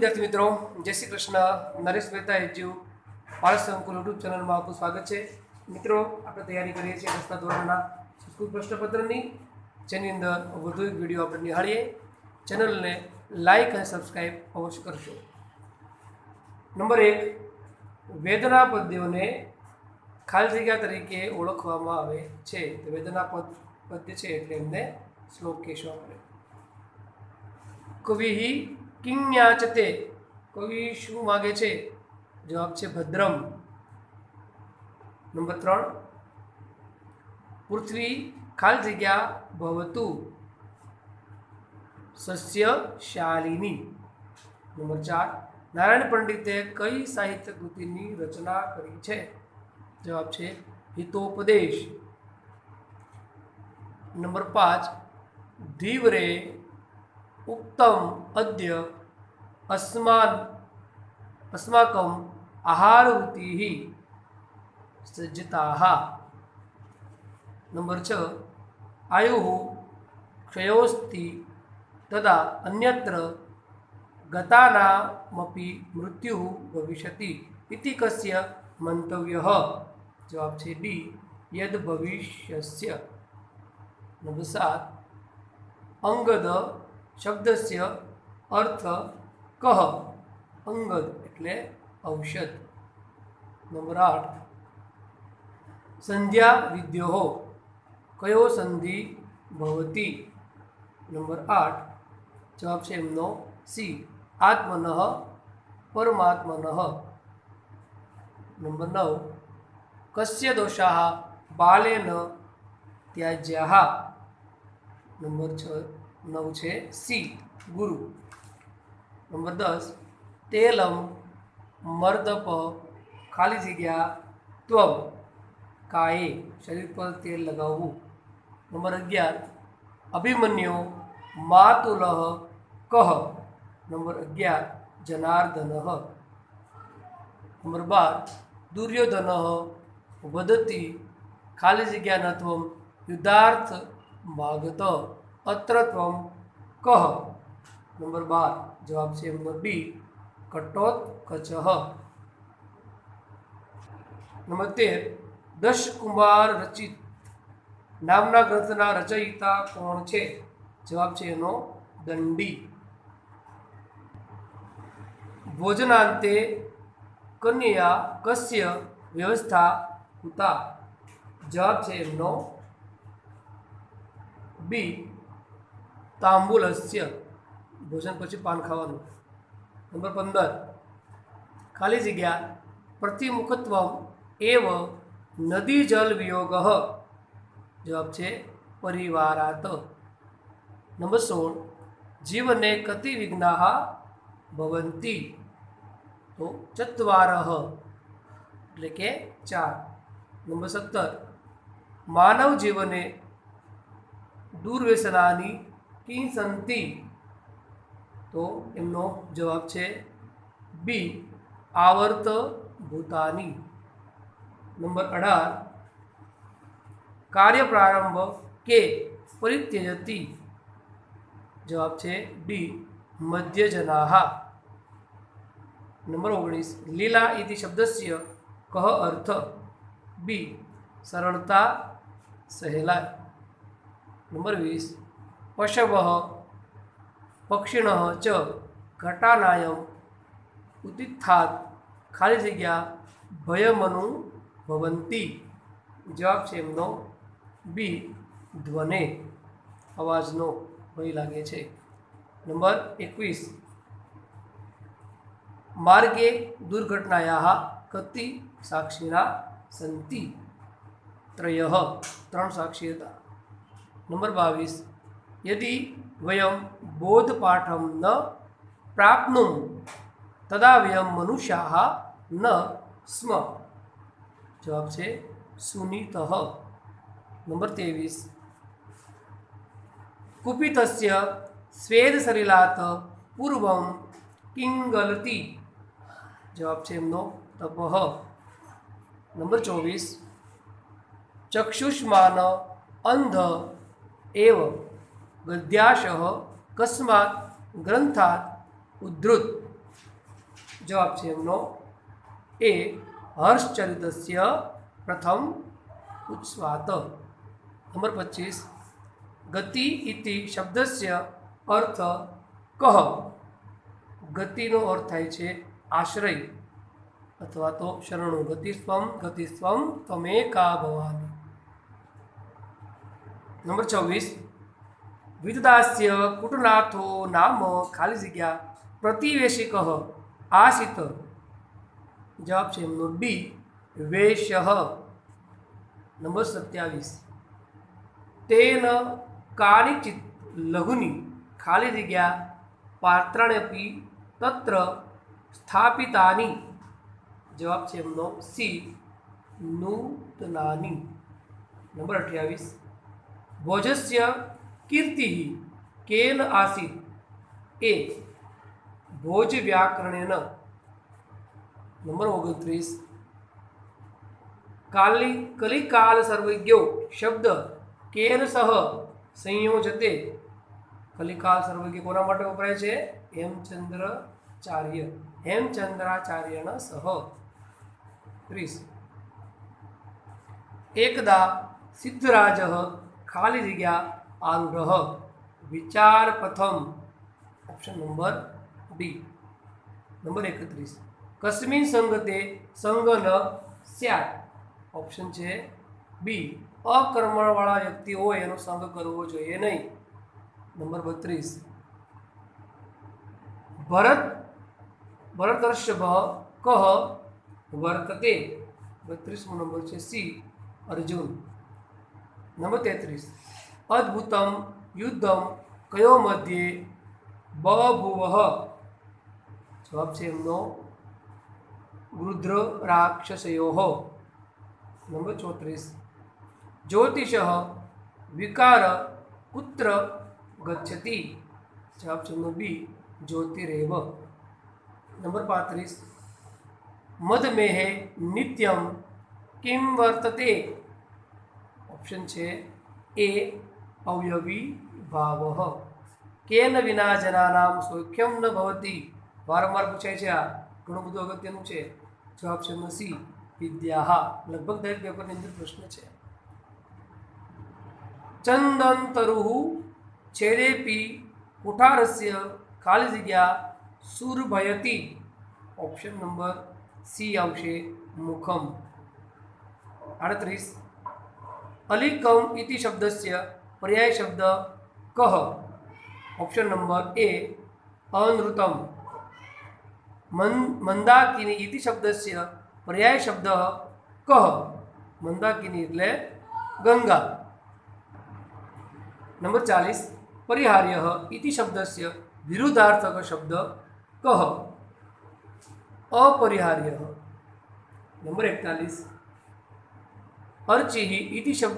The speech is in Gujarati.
વિદ્યાર્થી મિત્રો, જય શ્રી કૃષ્ણ. નરેશ મહેતા એજ્યુ. પારસ સંકુલ યુટ્યુબ ચેનલમાં આપનું સ્વાગત છે. મિત્રો, આપણે તૈયારી કરીએ છીએ દસમા ધોરણના સંસ્કૃત પ્રશ્નપત્રની, જેની અંદર વધુ એક વીડિયો આપણે નિહાળીએ. ચેનલને લાઈક અને સબસ્ક્રાઈબ અવશ્ય કરશો નંબર એક વેદના પદ્યોને ખાલી જગ્યા તરીકે ઓળખવામાં આવે છે. વેદના પદ પદ્ય છે એટલે એમને શ્લોક કહેવામાં આવે. કવિ કિંયાચતે કવિ શું માગે છે? જવાબ છે ભદ્રમ. નંબર ત્રણ. પૃથ્વી ખાલી જગ્યા ભવતુ. સસ્ય શાલિની. નંબર ચાર. નારાયણ પંડિતે કઈ સાહિત્ય કૃતિની રચના કરી છે? જવાબ છે હિતોપદેશ. નંબર પાંચ. ધીવરે ઉત્તમ અદ્ય અસ્માન અસ્માકમ આહારવૃત્તિ સજ્જતા નંબર છ આયુ ક્ષયોસ્તિ તદા અન્યત્ર ગતાનામપી મૃત્યુ ભવિષ્યતિ ઇતિ કસ્ય મંતવ્ય જવાબ છે ડી યદ ભવિષ્યસ્ય નંબર સાત અંગદ શબ્દસ્ય અર્થ કહ અંગદ એટલે ઔષધ. નંબર આઠ. સંધ્યા વિદ્યોહો. કયો સંધિ ભવતી? નંબર આઠ. જવાબ છે એમનો સી. આત્મન, પરમાત્મન. નંબર નવ. કસ્ય દોષા બાલેન ત્યાજ્યા નંબર છ, નવ છે સી. ગુરુ. નંબર દસ તેલમ મર્દપ ખાલી જગ્યા ત્વમ કાયે શરીર પર તેલ લગાવવું નંબર અગિયાર અભિમન્યુ માતુલહ કહ નંબર અગિયાર જનાર્દન નંબર બાર દુર્યોધન વદતી ખાલી જગ્યા નત્વમ યુદ્ધાર્થ ભાગત અત્ર ત્વમ કહ નંબર બાર જવાબ છે નંબર બી, કટોત કચહ નંબર તેર, દશ કુમાર રચિત નામના ગ્રંથના રચયિતા કોણ છે? જવાબ છે એનો દંડી. ભોજનાંતે કન્યા કસ્ય વ્યવસ્થા કુતા. જવાબ છે એમનો બી, તાંબુલસ્ય. ભોજન પછી પાન ખાવાનું. નંબર પંદર. ખાલી જગ્યા પ્રતિમુખત્વ એવ નદી જલ વિયોગ. જવાબ છે પરિવારાત નંબર સોળ. જીવને કતિ વિઘ્ના ભવંતી. તો ચત્વાર. એટલે કે ચાર. નંબર સત્તર. માનવ જીવને દુર્વ્યસનાની કિંસંતિ તો એમનો જવાબ છે બી આવર્ત ભૂતાની નંબર અઢાર, કાર્ય પ્રારંભ કે પરિત્યજતી? જવાબ છે ડી મધ્યજનાહ. નંબર ઓગણીસ, લીલા ઇતિ શબ્દસ્ય કહ અર્થ? બી સરળતા સહેલાઈ. નંબર વીસ, પશવ પક્ષિણ ચ ઘટાનાયમ ઉત્થાત ખાલી જગ્યા ભયમનુ ભવંતી. જવાબ છે એમનો બી, ધ્વને. અવાજનો ભય લાગે છે. નંબર એકવીસ. માર્ગે દુર્ઘટનાયા કતિ સાક્ષીના સંતિ. ત્રય, ત્રણ સાક્ષી હતા. નંબર બાવીસ. યદિ વયમ બોધપાઠમ ન પ્રાપ્નુમ તદાવ્યમ મનુષ્યા ન સ્મ જવાબ છે સુનિત નંબર ત્રેવીસ કુપિતસ્ય સ્વેદ સરિલાત પૂર્વમ કિંગલતી જવાબ છે એમનો તપઃ નંબર ચોવીસ ચક્ષુષ્માન અંધ એવ ગદ્યાશઃ કસ્માત ગ્રંથાત ઉદ્ધૃત. જવાબ છે એમનો એ હર્ષચરિતસ્ય પ્રથમ ઉચ્સ્વાત નંબર પચીસ. ગતિ ઇતિ શબ્દસ્ય અર્થ કહ. ગતિનો અર્થ થાય છે આશ્રય. અથવા તો શરણો. ગતિસ્વમ ગતિસ્વમ ત્વમેકા ભવાની. નંબર છવ્વીસ. વિદદાસ્ય કુટનાથો નામ ખાલી જગ્યા પ્રતિવેશિક આશિત જવાબ છે એમનો બી વેશ નંબર સત્યાવીસ તેન કાનિચિત લઘુની ખાલી જગ્યા પાત્રાણ્યપી તત્ર સ્થાપિતાની જવાબ છે એમનો સી નૂતનાની નંબર અઠ્યાવીસ ભોજસ્ય કીર્તિ કેન આસીત એ ભોજ વ્યાકરણેન નંબર ઓગણત્રીસ. કાલી કલિકાલ સર્વજ્ઞો શબ્દ કેન સહ સંયોજતે. કલિકાલ સર્વજ્ઞ કોના માટે વપરાય છે? હેમચંદ્રાચાર્ય. હેમચંદ્રાચાર્યના સહ. ત્રીસ. એકદા સિદ્ધરાજ ખાલી જગ્યા આરૂઢ વિચાર પ્રથમ. ઓપ્શન નંબર બી નંબર એકત્રીસ. કસ્મિન સંગતે સંગન સ્યાત. ઓપ્શન છે બી અકર્મણવાળા વ્યક્તિ હોય એનો સંગ કરવો જોઈએ નહીં. નંબર બત્રીસ. ભરત, ભરતર્ષભ કહ વર્તતે. બત્રીસમો નંબર છે સી અર્જુન. નંબર તેત્રીસ. અદ્ભુતમ યુદ્ધમ કયો મધ્યે બભુવ જવાબ છે એમનો વૃદ્ર રાક્ષસયો નંબર ચોત્રીસ જ્યોતિષ વિકાર કુત્ર ગચ્છતિ જવાબ છે એમનો બી જ્યોતિરેવ નંબર પાંત્રીસ મધમેહે નિત્યમ કિમ વર્તતે ઓપ્શન છે એ અવયવી ભાવ કેન વિના જનાનામ સૌખ્યમ ન ભવતી વારંવાર પૂછાય છે આ ઘણું બધું અગત્યનું છે? જવાબ છે નસી વિદ્યા. લગભગ દરેક પેપરની અંદર પ્રશ્ન છે. ચંદંતરુ છેદેપી કુઠારસ્ય ખાલી જગ્યા સુરભયતી. ઓપ્શન નંબર સી આવશે મુખમ. આડત્રીસ. અલિકમ ઇતિ શબ્દસ્ય પર્યાય શબ્દ કહ. ઓપ્શન નંબર એ અનૃતમ. મન મંદાકિની ઇતિ શબ્દસ્ય, પર્યાય શબ્દ કહ. મંદાકિની એટલે ગંગા. નંબર ચાલીસ, પરિહાર્ય ઇતિ શબ્દસ્ય, વિરુદ્ધાર્થક શબ્દ કહ. અપરિહાર્ય. નંબર એકતાલીસ અર્ચિ ઇતિ શબ્દ